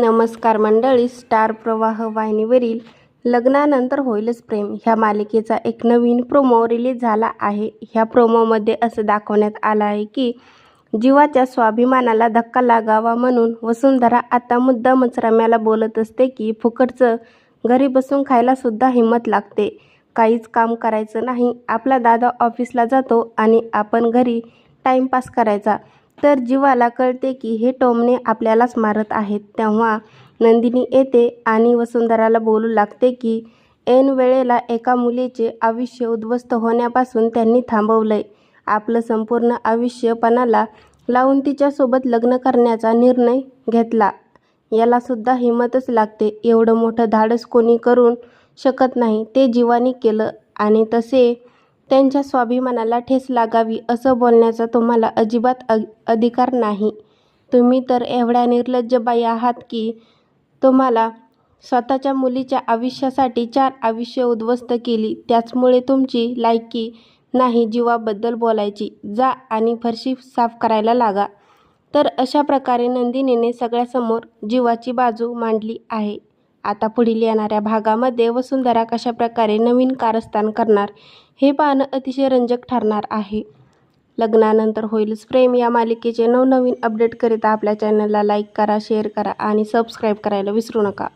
नमस्कार मंडळी स्टार प्रवाह वाहिनीवरील लग्नानंतर होईलच प्रेम. ह्या मालिकेचा एक नवीन प्रोमो रिलीज झाला आहे. ह्या प्रोमोमध्ये असं दाखवण्यात आलं आहे की जीवाच्या स्वाभिमानाला धक्का लागावा म्हणून वसुंधरा आता मुद्दामच रम्याला बोलत असते की फुकटचं घरी बसून खायलासुद्धा हिंमत लागते. काहीच काम करायचं नाही. आपला दादा ऑफिसला जातो आणि आपण घरी टाईमपास करायचा. तर जीवाला कळते की हे टोमणे आपल्यालाच मारत आहेत. तेव्हा नंदिनी येते आणि वसुंधराला बोलू लागते की ऐन वेळेला एका मुलीचे आयुष्य उद्ध्वस्त होण्यापासून त्यांनी थांबवलंय. आपलं संपूर्ण आयुष्यपणाला लावून तिच्यासोबत लग्न करण्याचा निर्णय घेतला. यालासुद्धा हिंमतच लागते. एवढं मोठं धाडस कोणी करून शकत नाही. ते जीवानी केलं आणि तसे त्यांच्या स्वाभिमानाला ठेस लागावी असं बोलण्याचा तुम्हाला अजिबात अ अधिकार नाही. तुम्ही तर एवढ्या निर्लज्ज बाई आहात की तुम्हाला स्वतःच्या मुलीच्या आयुष्यासाठी चार आयुष्य उद्ध्वस्त केली. त्याचमुळे तुमची लायकी नाही जीवाबद्दल बोलायची. जा आणि फरशी साफ करायला लागा. तर अशा प्रकारे नंदिनीने सगळ्यासमोर जीवाची बाजू मांडली आहे. आता पुढील येणाऱ्या भागामध्ये वसुंधरा कशा प्रकारे नवीन कारस्थान करणार हे पाहणं अतिशय रंजक ठरणार आहे. लग्नानंतर होईलच प्रेम. या मालिकेचे नवनवीन अपडेट करीता आपल्या चॅनलला लाईक करा शेअर करा आणि सबस्क्राईब करायला विसरू नका.